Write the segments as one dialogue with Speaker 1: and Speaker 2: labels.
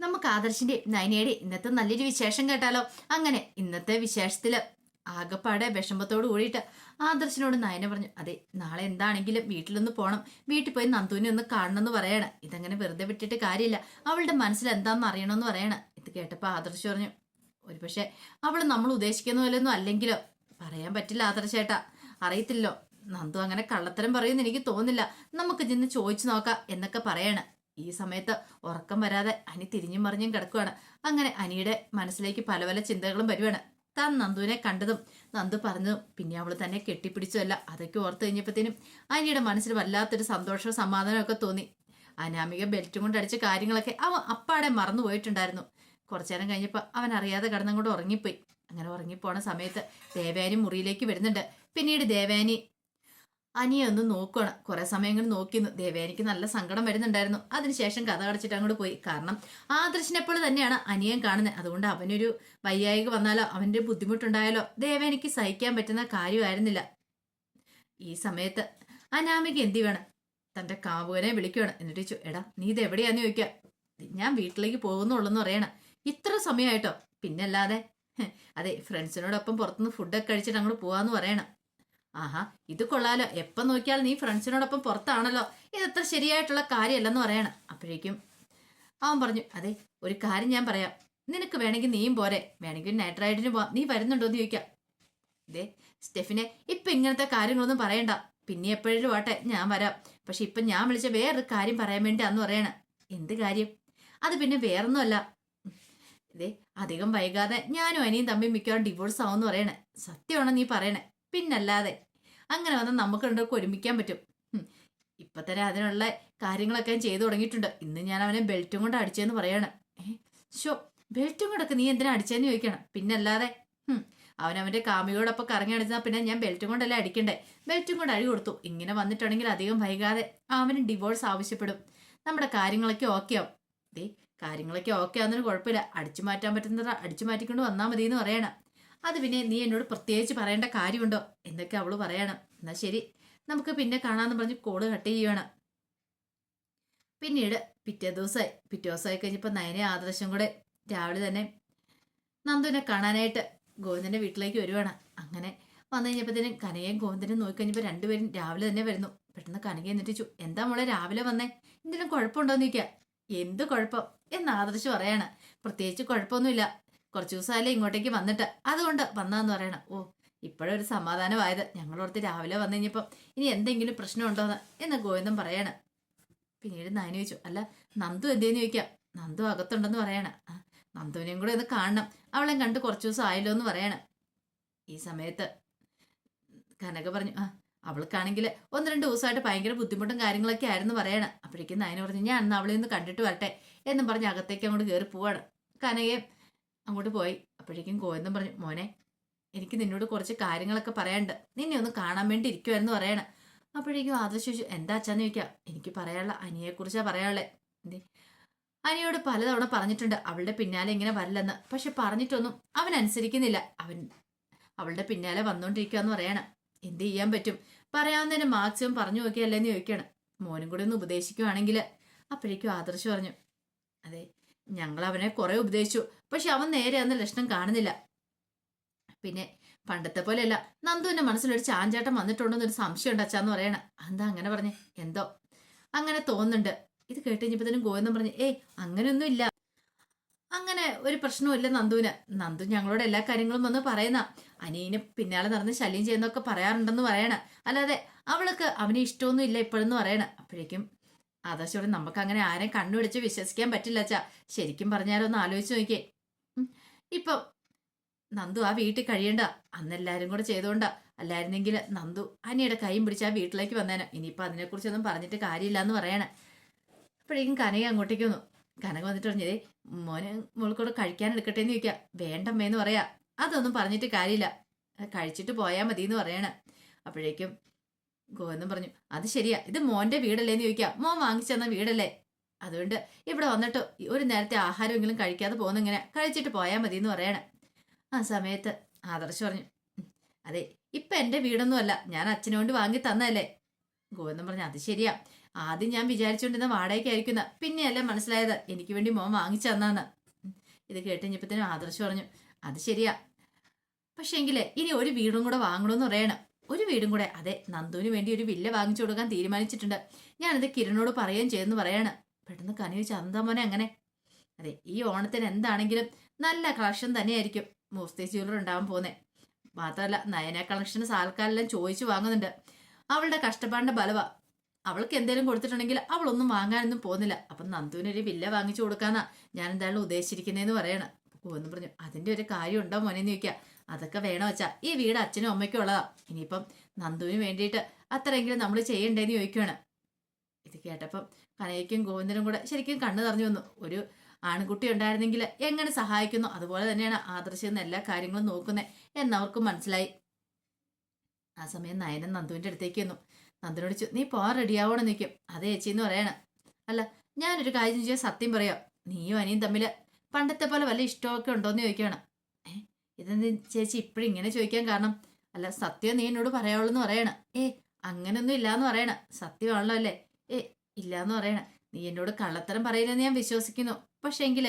Speaker 1: നമുക്ക് ആദർശിന്റെ നയനയുടെ ഇന്നത്തെ നല്ലൊരു വിശേഷം കേട്ടാലോ? അങ്ങനെ ഇന്നത്തെ വിശേഷത്തിൽ ആകപ്പാടെ വിഷമത്തോട് കൂടിയിട്ട് ആദർശിനോട് നയന പറഞ്ഞു അതെ നാളെ എന്താണെങ്കിലും വീട്ടിലൊന്ന് പോണം. വീട്ടിൽ പോയി നന്ദുവിനെ ഒന്ന് കാണണമെന്ന് പറയണം. ഇതങ്ങനെ വെറുതെ വിട്ടിട്ട് കാര്യമില്ല. അവളുടെ മനസ്സിൽ എന്താണെന്ന് അറിയണമെന്ന് പറയണം. ഇത് കേട്ടപ്പോൾ ആദർശ് പറഞ്ഞു ഒരു പക്ഷേ അവൾ നമ്മൾ ഉദ്ദേശിക്കുന്ന പോലെയൊന്നും അല്ലെങ്കിലോ? പറയാൻ പറ്റില്ല ആദർശേട്ടാ. അറിയത്തില്ലോ നന്ദു അങ്ങനെ കള്ളത്തരം പറയുമെന്ന് എനിക്ക് തോന്നില്ല നമുക്ക് ചെന്ന് ചോദിച്ചു നോക്കാം എന്നൊക്കെ പറയണം. ഈ സമയത്ത് ഉറക്കം വരാതെ അനി തിരിഞ്ഞും മറിഞ്ഞും കിടക്കുവാണ്. അങ്ങനെ അനിയുടെ മനസ്സിലേക്ക് പല പല ചിന്തകളും വരുവാണ്. താൻ നന്ദുവിനെ കണ്ടതും നന്ദു പറഞ്ഞതും പിന്നെ അവൾ തന്നെ കെട്ടിപ്പിടിച്ചതല്ല. അതൊക്കെ ഓർത്ത് കഴിഞ്ഞപ്പോഴത്തേനും അനിയുടെ മനസ്സിൽ വല്ലാത്തൊരു സന്തോഷവും സമാധാനമൊക്കെ തോന്നി. അനാമിക ബെൽറ്റും കൊണ്ട് അടിച്ച കാര്യങ്ങളൊക്കെ അവൻ അപ്പാടെ മറന്നു പോയിട്ടുണ്ടായിരുന്നു. കുറച്ചു നേരം കഴിഞ്ഞപ്പോൾ അവൻ അറിയാതെ കടന്നും കൊണ്ട് ഉറങ്ങിപ്പോയി. അങ്ങനെ ഉറങ്ങിപ്പോണ സമയത്ത് ദേവയാനി മുറിയിലേക്ക് വരുന്നുണ്ട്. പിന്നീട് ദേവയാനി അനിയെ ഒന്ന് നോക്കുകയാണ് കുറെ സമയം ഇങ്ങനെ നോക്കിയിരുന്നു. ദേവേനിക്ക് നല്ല സങ്കടം വരുന്നുണ്ടായിരുന്നു. അതിനുശേഷം കഥ അടച്ചിട്ട് അങ്ങോട്ട് പോയി. കാരണം ആദർശിനെപ്പോൾ തന്നെയാണ് അനിയൻ കാണുന്നത് അതുകൊണ്ട് അവനൊരു വയ്യായിക വന്നാലോ അവന്റെ ബുദ്ധിമുട്ടുണ്ടായാലോ ദേവേനിക്ക് സഹിക്കാൻ പറ്റുന്ന കാര്യമായിരുന്നില്ല. ഈ സമയത്ത് അനാമിക എന്തി വേണം തന്റെ കാവുകനെ വിളിക്കുകയാണ് എന്നിട്ട് ചോദിച്ചു എടാ നീ ഇത് എവിടെയാന്ന് ചോദിക്കുക ഞാൻ വീട്ടിലേക്ക് പോകുന്നുള്ളെന്ന് പറയണം. ഇത്ര സമയമായിട്ടോ? പിന്നല്ലാതെ അതെ ഫ്രണ്ട്സിനോടൊപ്പം പുറത്തുനിന്ന് ഫുഡൊക്കെ കഴിച്ചിട്ട് അങ്ങോട്ട് പോവാന്ന് പറയണം. ആഹാ ഇത് കൊള്ളാലോ. എപ്പം നോക്കിയാൽ നീ ഫ്രണ്ട്സിനോടൊപ്പം പുറത്താണല്ലോ. ഇതത്ര ശരിയായിട്ടുള്ള കാര്യമല്ലെന്ന് പറയണം. അപ്പോഴേക്കും അവൻ പറഞ്ഞു അതെ ഒരു കാര്യം ഞാൻ പറയാം. നിനക്ക് വേണമെങ്കിൽ നീയും പോരെ. വേണമെങ്കിൽ നൈറ്റ് റൈഡിന് പോവാം. നീ വരുന്നുണ്ടോ എന്ന് ചോദിക്കാം. ദേ സ്റ്റെഫിനെ ഇപ്പം ഇങ്ങനത്തെ കാര്യങ്ങളൊന്നും പറയണ്ട. പിന്നെ എപ്പോഴും വാട്ടെ ഞാൻ വരാം. പക്ഷെ ഇപ്പൊ ഞാൻ വിളിച്ച വേറൊരു കാര്യം പറയാൻ വേണ്ടിയാന്ന് പറയണ. എന്ത് കാര്യം? അത് പിന്നെ വേറൊന്നുമല്ല. ഇതേ അധികം വൈകാതെ ഞാനും അനിയും തമ്മിൽ മിക്കവാറും ഡിവോഴ്സ് ആവുമെന്ന് പറയണേ. സത്യമാണോ നീ പറയണേ? പിന്നല്ലാതെ അങ്ങനെ വന്നാൽ നമുക്ക് രണ്ടുപേർക്ക് ഒരുമിക്കാൻ പറ്റും. ഇപ്പൊ തന്നെ അതിനുള്ള കാര്യങ്ങളൊക്കെ ചെയ്തു തുടങ്ങിയിട്ടുണ്ട്. ഇന്ന് ഞാൻ അവനെ ബെൽറ്റും കൊണ്ട് അടിച്ചെന്ന് പറയാണ്. ഷോ ബെൽറ്റും കൊണ്ടൊക്കെ നീ എന്തിനാ അടിച്ചെന്ന് ചോദിക്കണം. പിന്നല്ലാതെ. അവൻ അവന്റെ കാമിയോടൊപ്പം കറങ്ങി അടിച്ചാൽ പിന്നെ ഞാൻ ബെൽറ്റും കൊണ്ടല്ലേ അടിക്കണ്ടേ? ബെൽറ്റും കൊണ്ട് അടി കൊടുത്തു. ഇങ്ങനെ വന്നിട്ടുണ്ടെങ്കിൽ അധികം വൈകാതെ അവന് ഡിവോഴ്സ് ആവശ്യപ്പെടും. നമ്മുടെ കാര്യങ്ങളൊക്കെ ഓക്കെ ആവും. ദേ കാര്യങ്ങളൊക്കെ ഓക്കെ ആവുന്നതിന് കുഴപ്പമില്ല. അടിച്ചു മാറ്റാൻ പറ്റുന്നത് അടിച്ചു മാറ്റിക്കൊണ്ട് വന്നാൽ മതി എന്ന് പറയണം. അത് പിന്നെ നീ എന്നോട് പ്രത്യേകിച്ച് പറയേണ്ട കാര്യമുണ്ടോ? എന്നൊക്കെ അവൾ പറയണം. എന്നാ ശരി. നമുക്ക് പിന്നെ കാണാമെന്ന് പറഞ്ഞ് കോൾ കട്ട് ചെയ്യുവാണ്. പിന്നീട് പിറ്റേ ദിവസമായി പിറ്റേ ദിവസമായി കഴിഞ്ഞപ്പോൾ നയനെ ആദർശം കൂടെ രാവിലെ തന്നെ നന്ദുവിനെ കാണാനായിട്ട് ഗോവിന്ദന്റെ വീട്ടിലേക്ക് വരുവാണ്. അങ്ങനെ വന്നു കഴിഞ്ഞപ്പോഴത്തേനും കനകയും ഗോവിന്ദനും നോക്കിക്കഴിഞ്ഞപ്പോൾ രണ്ടുപേരും രാവിലെ തന്നെ വരുന്നു. പെട്ടെന്ന് കനക എന്നിട്ട് ചു എന്താ മോളെ രാവിലെ വന്നേ? എന്തെങ്കിലും കുഴപ്പമുണ്ടോന്ന് ചോദിക്കുക. എന്ത് കുഴപ്പം? എന്ന് ആദർശ് പറയാണ്. പ്രത്യേകിച്ച് കുഴപ്പമൊന്നുമില്ല. കുറച്ച് ദിവസമായാലും ഇങ്ങോട്ടേക്ക് വന്നിട്ട്? അതുകൊണ്ട് വന്നാന്ന് പറയണം. ഓ ഇപ്പോഴൊരു സമാധാനമായത്. ഞങ്ങളോടത്ത് രാവിലെ വന്നു കഴിഞ്ഞപ്പം ഇനി എന്തെങ്കിലും പ്രശ്നമുണ്ടോന്ന് എന്ന് ഗോവിന്ദൻ പറയാണ്. പിന്നീട് നാനി ചോദിച്ചു അല്ല നന്ദു എന്തേന്ന് ചോദിക്കാം? നന്ദു അകത്തുണ്ടെന്ന് പറയണ. നന്ദുവിനെയും കൂടെ ഒന്ന് കാണണം. അവളെ കണ്ട് കുറച്ച് ദിവസം ആയല്ലോ എന്ന് പറയണം. ഈ സമയത്ത് കനക പറഞ്ഞു ആ അവൾക്കാണെങ്കിൽ ഒന്ന് രണ്ട് ദിവസമായിട്ട് ഭയങ്കര ബുദ്ധിമുട്ടും കാര്യങ്ങളൊക്കെ ആയിരുന്നു പറയണം. അപ്പോഴേക്കും നയന പറഞ്ഞു ഞാൻ അന്ന് അവളെ ഒന്ന് കണ്ടിട്ട് വരട്ടെ എന്നും പറഞ്ഞ് അകത്തേക്ക് അങ്ങോട്ട് കയറി പോവാണ്. കനകയും അങ്ങോട്ട് പോയി. അപ്പോഴേക്കും ഗോവിന്ദൻ പറഞ്ഞു മോനെ എനിക്ക് നിന്നോട് കുറച്ച് കാര്യങ്ങളൊക്കെ പറയാണ്ട് നിന്നെ ഒന്ന് കാണാൻ വേണ്ടി ഇരിക്കുമായിരുന്നു പറയണം. അപ്പോഴേക്കും ആദർശ് ചോദിച്ചു എന്താ അച്ഛാന്ന് ചോദിക്കാം. എനിക്ക് പറയാനുള്ള അനിയെക്കുറിച്ചാണ് പറയാനുള്ളത് എന്തേ? അനിയോട് പലതവണ പറഞ്ഞിട്ടുണ്ട് അവളുടെ പിന്നാലെ ഇങ്ങനെ വരില്ലെന്ന്. പക്ഷെ പറഞ്ഞിട്ടൊന്നും അവൻ അനുസരിക്കുന്നില്ല. അവൻ അവളുടെ പിന്നാലെ വന്നുകൊണ്ടിരിക്കുകയെന്ന് പറയണം. എന്ത് ചെയ്യാൻ പറ്റും? പറയാവുന്നതിന് മാക്സിമം പറഞ്ഞു നോക്കിയല്ലേന്ന് ചോദിക്കണം. മോനും കൂടി ഒന്ന് ഉപദേശിക്കുവാണെങ്കിൽ അപ്പോഴേക്കും ആദർശ് പറഞ്ഞു അതെ ഞങ്ങൾ അവനെ കുറെ ഉപദേശിച്ചു. പക്ഷെ അവൻ നേരെ അന്ന് ലക്ഷണം കാണുന്നില്ല. പിന്നെ പണ്ടത്തെ പോലെയല്ല. നന്ദുവിന്റെ മനസ്സിലൊരു ചാഞ്ചാട്ടം വന്നിട്ടുണ്ടെന്നൊരു സംശയം ഉണ്ട് അച്ഛാന്ന് പറയണ. എന്താ അങ്ങനെ പറഞ്ഞേ? എന്തോ? അങ്ങനെ തോന്നുന്നുണ്ട്. ഇത് കേട്ട് തന്നെ പറഞ്ഞ് പറഞ്ഞു ഏയ് അങ്ങനെയൊന്നും ഇല്ല അങ്ങനെ ഒരു പ്രശ്നവുമില്ല നന്ദുവിന്. നന്ദു ഞങ്ങളോട് എല്ലാ കാര്യങ്ങളും വന്ന് പറയുന്ന. അനിയന് പിന്നാലെ നടന്ന് ശല്യം ചെയ്യുന്നൊക്കെ പറയാറുണ്ടെന്ന് പറയണ. അല്ലാതെ അവൾക്ക് അവന് ഇഷ്ടമൊന്നും ഇല്ല ഇപ്പോഴെന്ന് പറയണ. അപ്പോഴേക്കും ആദർശോടെ നമുക്ക് അങ്ങനെ ആരെയും കണ്ണുപിടിച്ച് വിശ്വസിക്കാൻ പറ്റില്ല അച്ഛാ. ശരിക്കും പറഞ്ഞാലൊന്ന് ആലോചിച്ച് നോക്കിയേ. ഇപ്പൊ നന്ദു ആ വീട്ടിൽ കഴിയണ്ട. അന്നെല്ലാരും കൂടെ ചെയ്തോണ്ടാ. അല്ലായിരുന്നെങ്കിൽ നന്ദു അനിയുടെ കൈയും പിടിച്ച് ആ വീട്ടിലേക്ക് വന്നേനെ. ഇനിയിപ്പോ അതിനെക്കുറിച്ചൊന്നും പറഞ്ഞിട്ട് കാര്യമില്ല എന്ന് പറയണേ. അപ്പോഴേക്കും കനക അങ്ങോട്ടേക്ക് വന്നു. കനക വന്നിട്ട് പറഞ്ഞതേ മോനെ മോൾക്കൂടെ കഴിക്കാൻ എടുക്കട്ടെ എന്ന് ചോദിക്കാം വേണ്ടമ്മേന്ന് പറയാ. അതൊന്നും പറഞ്ഞിട്ട് കാര്യമില്ല. കഴിച്ചിട്ട് പോയാൽ മതി എന്ന് പറയണേ. അപ്പോഴേക്കും ഗോവിന്ദൻ പറഞ്ഞു അത് ശരിയാ. ഇത് മോന്റെ വീടല്ലേ? എന്ന് ചോദിക്കാം മോൻ വാങ്ങിച്ചു തന്ന വീടല്ലേ? അതുകൊണ്ട് ഇവിടെ വന്നിട്ട് ഒരു നേരത്തെ ആഹാരമെങ്കിലും കഴിക്കാതെ പോകുന്നിങ്ങനെ കഴിച്ചിട്ട് പോയാൽ മതി എന്ന് പറയണ. ആ സമയത്ത് ആദർശ് പറഞ്ഞു അതെ ഇപ്പൊ എന്റെ വീടൊന്നും അല്ല. ഞാൻ അച്ഛനോണ്ട് വാങ്ങി തന്നല്ലേ ഗോവിന്ദൻ പറഞ്ഞു അത് ശരിയാ. ആദ്യം ഞാൻ വിചാരിച്ചുകൊണ്ടിരുന്ന വാടകയ്ക്കായിരിക്കുന്ന പിന്നെയല്ല മനസ്സിലായത്? എനിക്ക് വേണ്ടി മോൻ വാങ്ങിച്ചു തന്നാന്ന്. ഇത് കേട്ടുകഴിഞ്ഞപ്പത്തേനും ആദർശ് പറഞ്ഞു അത് ശരിയാ. പക്ഷെ എങ്കിലേ ഇനി ഒരു വീടും കൂടെ വാങ്ങണമെന്ന് പറയണം. ഒരു വീടും കൂടെ. അതെ നന്ദുവിന് വേണ്ടി ഒരു വില്ല വാങ്ങിച്ചു കൊടുക്കാൻ തീരുമാനിച്ചിട്ടുണ്ട്. ഞാനത് കിരണിനോട് പറയുകയും ചെയ്തെന്ന് പറയാണ്. പെട്ടെന്ന് കനി ചന്താ മോനെ അങ്ങനെ. അതെ ഈ ഓണത്തിന് എന്താണെങ്കിലും നല്ല കളക്ഷൻ തന്നെയായിരിക്കും. മോസ്തേ ജ്വല്ലർ ഉണ്ടാവാൻ പോകുന്നേ. മാത്രമല്ല നയന കളക്ഷൻസ് ആൾക്കാരെല്ലാം ചോദിച്ചു വാങ്ങുന്നുണ്ട്. അവളുടെ കഷ്ടപ്പാടിന്റെ ബലവ. അവൾക്ക് എന്തെങ്കിലും കൊടുത്തിട്ടുണ്ടെങ്കിൽ അവളൊന്നും വാങ്ങാനൊന്നും പോകുന്നില്ല. അപ്പം നന്ദുവിനൊരു വില്ല വാങ്ങിച്ചു കൊടുക്കാന്നാ ഞാൻ എന്തായാലും ഉദ്ദേശിച്ചിരിക്കുന്നതെന്ന് പറയണം എന്ന് പറഞ്ഞു. അതിന്റെ ഒരു കാര്യം ഉണ്ടോ മോനെന്ന് ചോദിക്കുക അതൊക്കെ വേണോ വെച്ചാ. ഈ വീട് അച്ഛനും അമ്മയ്ക്കും ഉള്ളതാ. ഇനിയിപ്പം നന്ദുവിന് വേണ്ടിയിട്ട് അത്രയെങ്കിലും നമ്മൾ ചെയ്യണ്ടേന്ന് ചോദിക്കുകയാണ് ഇത് കേട്ടപ്പം കനയ്ക്കും ഗോവിന്ദനും കൂടെ ശരിക്കും കണ്ണു നിറഞ്ഞു വന്നു. ഒരു ആൺകുട്ടി ഉണ്ടായിരുന്നെങ്കിൽ എങ്ങനെ സഹായിക്കുന്നു? അതുപോലെ തന്നെയാണ് ആദർശം എന്ന എല്ലാ കാര്യങ്ങളും നോക്കുന്നത് എന്നവർക്കും മനസ്സിലായി. ആ സമയം നയനൻ നന്ദുവിന്റെ അടുത്തേക്ക് വന്നു നന്ദുനോട് നീ പോവാൻ റെഡിയാവണം നിൽക്കും അതേ ചേച്ചി എന്ന് പറയണ. അല്ല ഞാനൊരു കാര്യം ചെയ്യാൻ സത്യം പറയാം. നീയും അനിയും തമ്മിൽ പണ്ടത്തെ പോലെ വല്ല ഇഷ്ടമൊക്കെ ഉണ്ടോയെന്ന് ചോദിക്കണം ഏ ഇതെന്ത് ചേച്ചി ഇപ്പോഴും ഇങ്ങനെ ചോദിക്കാൻ കാരണം? അല്ല സത്യം നീ എന്നോട് പറയാവുള്ളൂ എന്ന് പറയണ. ഏ അങ്ങനൊന്നും ഇല്ലാന്ന് പറയണ. സത്യമാണല്ലോ അല്ലേ? ഏ ഇല്ലാന്ന് പറയണ. നീ എന്നോട് കള്ളത്തരം പറയില്ലെന്ന് ഞാൻ വിശ്വസിക്കുന്നു. പക്ഷേങ്കിൽ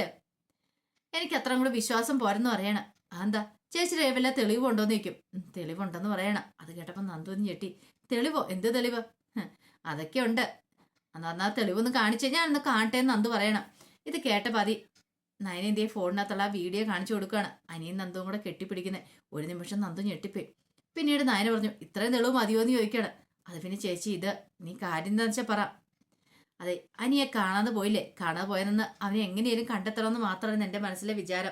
Speaker 1: എനിക്ക് അത്രയും കൂടെ വിശ്വാസം പോരെന്ന് പറയണ. അതെന്താ? ചേച്ചി വല്ല തെളിവുണ്ടോന്ന് ചോദിക്കും "ഉം, തെളിവുണ്ടെന്ന് പറയണ. അത് കേട്ടപ്പോ നന്ദുന്ന് ഞെട്ടി. തെളിവോ? എന്ത് തെളിവ്? "ഹ്, അതൊക്കെ ഉണ്ട് അന്ന് പറഞ്ഞാൽ തെളിവൊന്ന് കാണിച്ചു ഞാൻ ഒന്ന് കാണട്ടെ എന്ന് നന്ദു പറയണം. ഇത് കേട്ട പതി നയനന്തിയെ ഫോണിനകത്തുള്ള വീഡിയോ കാണിച്ചു കൊടുക്കുകയാണ് അനിയും നന്ദും കൂടെ കെട്ടിപ്പിടിക്കുന്നത് ഒരു നിമിഷം നന്ദു ഞെട്ടിപ്പോയി. പിന്നീട് നയന പറഞ്ഞു ഇത്രയും തെളിവ് മതിയോ എന്ന് ചോദിക്കുകയാണ് അത് പിന്നെ ചേച്ചി ഇത് നീ കാര്യം എന്താണെന്ന് വെച്ചാൽ പറ. അതെ അനിയെ കാണാതെ പോയില്ലേ? കാണാതെ പോയതെന്ന് അവനെ എങ്ങനെയും കണ്ടെത്തണമെന്ന് മാത്രമായിരുന്നു എന്റെ മനസ്സിലെ വിചാരം.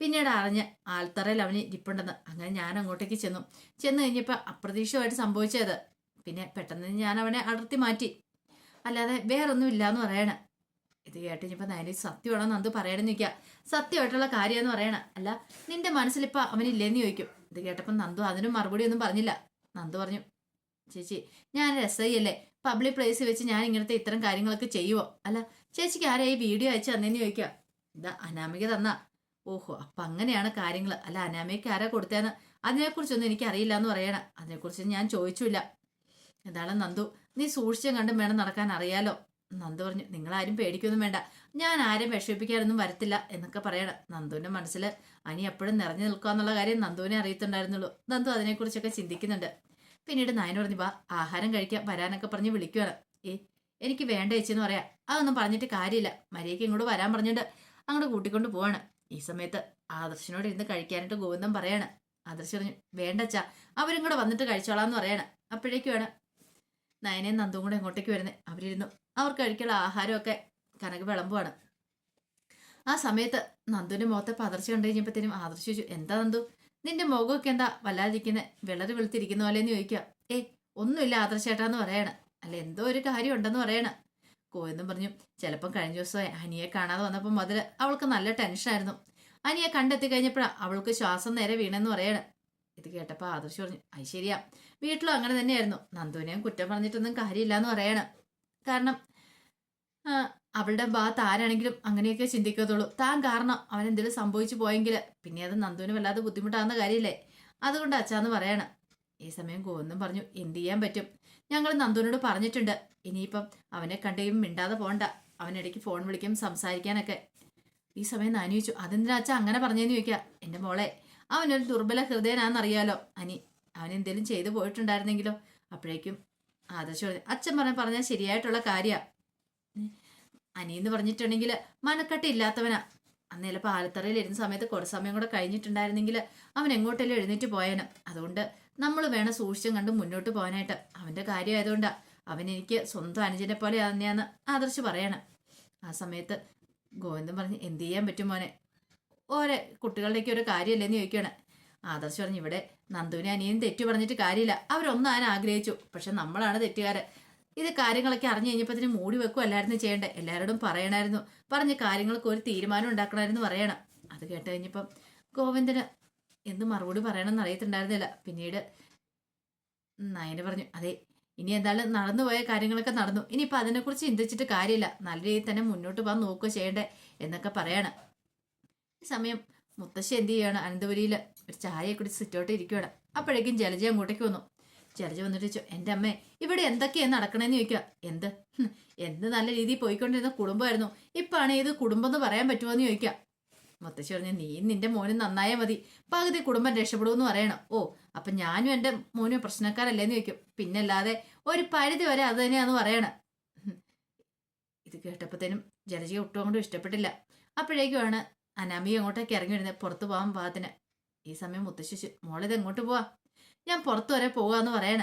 Speaker 1: പിന്നീട് അറിഞ്ഞ് ആൽത്തറയിൽ അവന് ഇരിപ്പുണ്ടെന്ന്. അങ്ങനെ ഞാൻ അങ്ങോട്ടേക്ക് ചെന്നു. ചെന്ന് കഴിഞ്ഞപ്പോൾ അപ്രതീക്ഷിതമായിട്ട് സംഭവിച്ചത്. പിന്നെ പെട്ടെന്ന് ഞാൻ അവനെ അടർത്തി മാറ്റി. അല്ലാതെ വേറൊന്നും ഇല്ലാന്ന് പറയണ. ഇത് കേട്ട് ഇനിയിപ്പോൾ നയനി സത്യമാണോ നന്ദു പറയണമെന്ന് ചോദിക്കുക. സത്യമായിട്ടുള്ള കാര്യമെന്ന് പറയണ. അല്ല നിന്റെ മനസ്സിലിപ്പോൾ അവനില്ലേന്ന് ചോദിക്കും. ഇത് കേട്ടപ്പോൾ നന്ദു അതിനും മറുപടി ഒന്നും പറഞ്ഞില്ല. നന്ദു പറഞ്ഞു ചേച്ചി ഞാൻ എസ് അല്ലേ? പബ്ലിക് പ്ലേസിൽ വെച്ച് ഞാൻ ഇങ്ങനത്തെ ഇത്തരം കാര്യങ്ങളൊക്കെ ചെയ്യുമോ അല്ല ചേച്ചിക്ക് ആരാ ഈ വീഡിയോ അയച്ചു തന്നേന്ന് ചോദിക്കുക. ഇതാ അനാമിക തന്ന. ഓഹോ അപ്പൊ അങ്ങനെയാണ് കാര്യങ്ങൾ അല്ല അനാമികയ്ക്ക് ആരാ കൊടുത്തതെന്ന് അതിനെക്കുറിച്ചൊന്നും എനിക്ക് അറിയില്ല എന്ന് പറയണം. അതിനെക്കുറിച്ച് ഞാൻ ചോദിച്ചില്ല എന്താണ് നന്ദു നീ സൂക്ഷിച്ചും കണ്ടും വേണം നടക്കാൻ അറിയാലോ. നന്ദു പറഞ്ഞു നിങ്ങൾ ആരും പേടിക്കൊന്നും വേണ്ട. ഞാൻ ആരും വിഷമിപ്പിക്കാനൊന്നും വരത്തില്ല എന്നൊക്കെ പറയണം നന്ദുവിന്റെ മനസ്സിൽ അനി എപ്പോഴും നിറഞ്ഞു നിൽക്കുക എന്നുള്ള കാര്യം നന്ദുവിനെ അറിയത്തുണ്ടായിരുന്നുള്ളൂ. നന്ദു അതിനെക്കുറിച്ചൊക്കെ ചിന്തിക്കുന്നുണ്ട്. പിന്നീട് നായന പറഞ്ഞു വാ ആഹാരം കഴിക്കാൻ വരാനൊക്കെ പറഞ്ഞ് വിളിക്കുകയാണ് ഏ എനിക്ക് വേണ്ട ചേച്ചെന്ന് പറയാം. അതൊന്നും പറഞ്ഞിട്ട് കാര്യമില്ല. മരിയയ്ക്ക് ഇങ്ങോട്ട് വരാൻ പറഞ്ഞിട്ട് അങ്ങോട്ട് കൂട്ടിക്കൊണ്ട് പോവാണ്. ഈ സമയത്ത് ആദർശനോട് ഇരുന്ന് കഴിക്കാനായിട്ട് ഗോവിന്ദം പറയാണ്. ആദർശ് പറഞ്ഞു വേണ്ടച്ചാ അവരും കൂടെ വന്നിട്ട് കഴിച്ചോളാം എന്ന് പറയാണ്. അപ്പോഴേക്കുമാണ് നയനയും നന്ദും കൂടെ ഇങ്ങോട്ടേക്ക് വരുന്നത്. അവരിരുന്നു അവർ കഴിക്കുള്ള ആഹാരമൊക്കെ കനക വിളമ്പുവാണ്. ആ സമയത്ത് നന്ദുവിന്റെ മുഖത്തെ പതർച്ച കണ്ടു കഴിഞ്ഞപ്പോഴത്തേനും ആദർശ് ചോദിച്ചു എന്താ നന്ദു? നിന്റെ മുഖമൊക്കെ എന്താ വല്ലാതിരിക്കുന്നത് വിളറി വെളുത്തിരിക്കുന്ന പോലെ എന്ന് ചോദിക്കുക ഏ ഒന്നുമില്ല ആദർശേട്ടാന്ന് പറയണ. അല്ല എന്തോ ഒരു കാര്യം ഉണ്ടെന്ന് പറയണ. കോയെന്നും പറഞ്ഞു ചിലപ്പം കഴിഞ്ഞ ദിവസം അനിയെ കാണാതെ വന്നപ്പോൾ മുതൽ അവൾക്ക് നല്ല ടെൻഷനായിരുന്നു. അനിയെ കണ്ടെത്തി കഴിഞ്ഞപ്പോഴാണ് അവൾക്ക് ശ്വാസം നേരെ വീണെന്ന് പറയണ. ഇത് കേട്ടപ്പോൾ ആദർശ് പറഞ്ഞു അത് ശരിയാ വീട്ടിലും അങ്ങനെ തന്നെയായിരുന്നു. നന്ദുവിനെയും കുറ്റം പറഞ്ഞിട്ടൊന്നും കാര്യമില്ല എന്ന് പറയണം. കാരണം അവളുടെ ഭാഗത്ത് ആരാണെങ്കിലും അങ്ങനെയൊക്കെ ചിന്തിക്കത്തുള്ളൂ. താൻ കാരണം അവൻ എന്തെങ്കിലും സംഭവിച്ചു പോയെങ്കിൽ പിന്നെ അത് നന്ദുവിന് വല്ലാതെ ബുദ്ധിമുട്ടാകുന്ന കാര്യമില്ലേ അതുകൊണ്ട് അച്ഛാന്ന് പറയണം. ഈ സമയം ഗോവിന്ദം പറഞ്ഞു എന്ത് ചെയ്യാൻ പറ്റും? ഞങ്ങൾ നന്ദുവിനോട് പറഞ്ഞിട്ടുണ്ട്. ഇനിയിപ്പം അവനെ കണ്ടേയും മിണ്ടാതെ പോണ്ട. അവനിടയ്ക്ക് ഫോൺ വിളിക്കും സംസാരിക്കാനൊക്കെ. ഈ സമയം നാനി ചോദിച്ചു അതെന്തിനാ അച്ഛാ അങ്ങനെ പറഞ്ഞെന്ന് ചോദിക്കുക എന്റെ മോളെ അവനൊരു ദുർബല ഹൃദയനാണെന്നറിയാലോ അനി അവൻ എന്തെങ്കിലും ചെയ്തു പോയിട്ടുണ്ടായിരുന്നെങ്കിലോ? അപ്പോഴേക്കും ആദർശ് പറഞ്ഞു അച്ഛൻ പറഞ്ഞ പറഞ്ഞാൽ ശരിയായിട്ടുള്ള കാര്യമാണ് അനിയെന്ന് പറഞ്ഞിട്ടുണ്ടെങ്കിൽ മനക്കട്ട ഇല്ലാത്തവനാ. അന്ന് ചിലപ്പോൾ ആലത്തറയിൽ ഇരുന്ന സമയത്ത് കുറച്ച് സമയം കൂടെ കഴിഞ്ഞിട്ടുണ്ടായിരുന്നെങ്കിൽ അവൻ എങ്ങോട്ടെങ്കിലും എഴുന്നേറ്റ് പോയേനും. അതുകൊണ്ട് നമ്മൾ വേണം സൂക്ഷിച്ചും കണ്ട് മുന്നോട്ട് പോകാനായിട്ട്. അവന്റെ കാര്യമായതുകൊണ്ടാ. അവൻ എനിക്ക് സ്വന്തം അനുജനെ പോലെ തന്നെയാന്ന് ആദർശ് പറയണം. ആ സമയത്ത് ഗോവിന്ദൻ പറഞ്ഞ് എന്ത് ചെയ്യാൻ പറ്റും മോനെ? ഓരോ കുട്ടികളുടെയൊക്കെ ഒരു കാര്യമല്ലേന്ന് ചോദിക്കുകയാണ്. ആദർശ് പറഞ്ഞു ഇവിടെ നന്ദുവിനെ അനിയനും തെറ്റു പറഞ്ഞിട്ട് കാര്യമില്ല. അവരൊന്നാൻ ആഗ്രഹിച്ചു? പക്ഷെ നമ്മളാണ് തെറ്റുകാരൻ ഇത് കാര്യങ്ങളൊക്കെ അറിഞ്ഞു കഴിഞ്ഞപ്പത്തിന് മൂടി വെക്കുമല്ലായിരുന്നു ചെയ്യേണ്ടേ. എല്ലാവരോടും പറയണമായിരുന്നു പറഞ്ഞ കാര്യങ്ങൾക്ക് ഒരു തീരുമാനം ഉണ്ടാക്കണമായിരുന്നു പറയണം. അത് കേട്ട് കഴിഞ്ഞപ്പം ഗോവിന്ദന് എന്ത് മറുപടി പറയണമെന്ന് അറിയത്തുണ്ടായിരുന്നില്ല. പിന്നീട് നയന പറഞ്ഞു അതെ ഇനി എന്തായാലും നടന്നുപോയ കാര്യങ്ങളൊക്കെ നടന്നു. ഇനിയിപ്പോൾ അതിനെക്കുറിച്ച് ചിന്തിച്ചിട്ട് കാര്യമില്ല. നല്ല രീതിയിൽ തന്നെ മുന്നോട്ട് പോകാൻ നോക്കുക ചെയ്യണ്ടേ എന്നൊക്കെ പറയണം. ഈ സമയം മുത്തശ്ശി എന്ത് ചെയ്യാണ്? അനന്തപുരിയിൽ ഒരു ചായയെ കുടിച്ച് സിറ്റോട്ട് ഇരിക്കുകയാണ് അപ്പോഴേക്കും ജലജ അങ്ങോട്ടേക്ക് വന്നു. ജലജ വന്നിട്ട് ചോദിച്ചു എന്റെ അമ്മേ ഇവിടെ എന്തൊക്കെയാണ് നടക്കണേന്ന് ചോദിക്കുക. എന്ത്? എന്ത് നല്ല രീതിയിൽ പോയിക്കൊണ്ടിരുന്ന കുടുംബമായിരുന്നു. ഇപ്പാണ് ഇത് കുടുംബം എന്ന് പറയാൻ പറ്റുമോ എന്ന് ചോദിക്കുക. മുത്തശ്ശി പറഞ്ഞു നീ നിന്റെ മോനും നന്നായാൽ മതി. പകുതി കുടുംബം രക്ഷപ്പെടുമെന്ന് പറയണം. ഓ അപ്പൊ ഞാനും എന്റെ മോനും പ്രശ്നക്കാരല്ലേന്ന് ചോദിക്കും. പിന്നല്ലാതെ ഒരു പരിധി വരെ അത് തന്നെയാന്ന് പറയണം. ഇത് കേട്ടപ്പോഴത്തേനും ജലജയെ ഒട്ടും അങ്ങോട്ടും ഇഷ്ടപ്പെട്ടില്ല. അപ്പോഴേക്കുമാണ് അനാമിക അങ്ങോട്ടേക്ക് ഇറങ്ങി വരുന്നത് പുറത്തു പോകാൻ പാകത്തിന്. ഈ സമയം മുത്തശ്ശി ചോ- മോളിത് എങ്ങോട്ട് പോവാ? ഞാൻ പുറത്തു വരെ പോവാന്ന് പറയണ.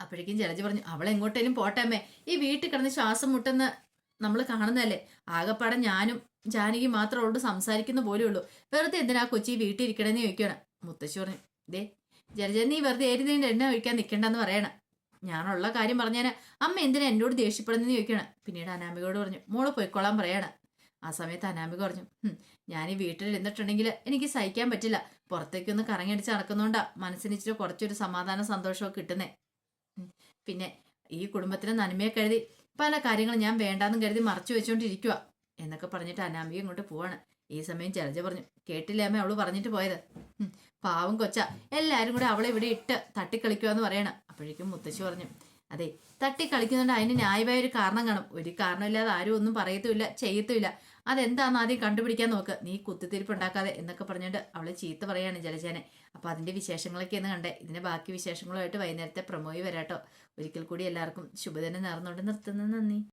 Speaker 1: അപ്പോഴേക്കും ജലജ പറഞ്ഞു അവളെ എങ്ങോട്ടേലും പോട്ടമ്മേ ഈ വീട്ടിൽ കിടന്ന് ശ്വാസം മുട്ടുന്ന നമ്മൾ കാണുന്നതല്ലേ? ആകപ്പാടെ ഞാനും ജാനകി മാത്രം അവളോട് സംസാരിക്കുന്ന പോലെ ഉള്ളൂ. വെറുതെ എന്തിനാ കൊച്ചി വീട്ടിൽ ഇരിക്കണമെന്ന് ചോദിക്കണം മുത്തശ്ശി പറഞ്ഞു ദേ ജലജൻ നീ വെറുതെ ഏരുന്നതിന്റെ എണ്ണ ഒഴിക്കാൻ നിൽക്കണ്ടെന്ന് പറയണം. ഞാനുള്ള കാര്യം പറഞ്ഞാൽ അമ്മ എന്തിനാ എന്നോട് ദേഷ്യപ്പെടുന്നെന്ന് ചോദിക്കണം പിന്നീട് അനാമികയോട് പറഞ്ഞു മോൾ പോയിക്കോളാൻ പറയണം. ആ സമയത്ത് അനാമിക പറഞ്ഞു ഞാൻ ഈ വീട്ടിൽ ഇരുന്നിട്ടുണ്ടെങ്കിൽ എനിക്ക് സഹിക്കാൻ പറ്റില്ല. പുറത്തേക്കൊന്ന് കറങ്ങിയടിച്ച് നടക്കുന്നോണ്ടാ മനസ്സിന് ഇച്ചിരി കുറച്ചൊരു സമാധാന സന്തോഷമൊക്കെ കിട്ടുന്നേ. പിന്നെ ഈ കുടുംബത്തിന് നന്മയെ കരുതി പല കാര്യങ്ങളും ഞാൻ വേണ്ടാന്നും കരുതി മറച്ചു വെച്ചോണ്ടിരിക്കുക എന്നൊക്കെ പറഞ്ഞിട്ട് അനാമിക ഇങ്ങോട്ട് പോവാണ്. ഈ സമയം ജലജ പറഞ്ഞു കേട്ടില്ലേ അമ്മ അവൾ പറഞ്ഞിട്ട് പോയത്? പാവം കൊച്ച എല്ലാരും കൂടെ അവളെ ഇവിടെ ഇട്ട് തട്ടിക്കളിക്കുക എന്ന് പറയണം. അപ്പോഴേക്കും മുത്തശ്ശി പറഞ്ഞു അതെ തട്ടിക്കളിക്കുന്നുണ്ട് അതിന് ന്യായമായ ഒരു കാരണം കാണും. ഒരു കാരണമില്ലാതെ ആരും ഒന്നും പറയത്തുമില്ല ചെയ്യത്തുമില്ല. അതെന്താന്ന് ആദ്യം കണ്ടുപിടിക്കാൻ നോക്ക്. നീ കുത്തിത്തിരിപ്പ് ഉണ്ടാക്കാതെ എന്നൊക്കെ പറഞ്ഞിട്ട് അവളെ ചീത്ത പറയാണ് ജലജേനെ. അപ്പൊ അതിന്റെ വിശേഷങ്ങളൊക്കെ ഒന്ന് കണ്ടേ. ഇതിന്റെ ബാക്കി വിശേഷങ്ങളുമായിട്ട് വൈകുന്നേരത്തെ പ്രമോയി വരാട്ടോ. ഒരിക്കൽ കൂടി എല്ലാവർക്കും ശുഭദിനം നേർന്നുകൊണ്ട് നിർത്തുന്നു. നന്ദി.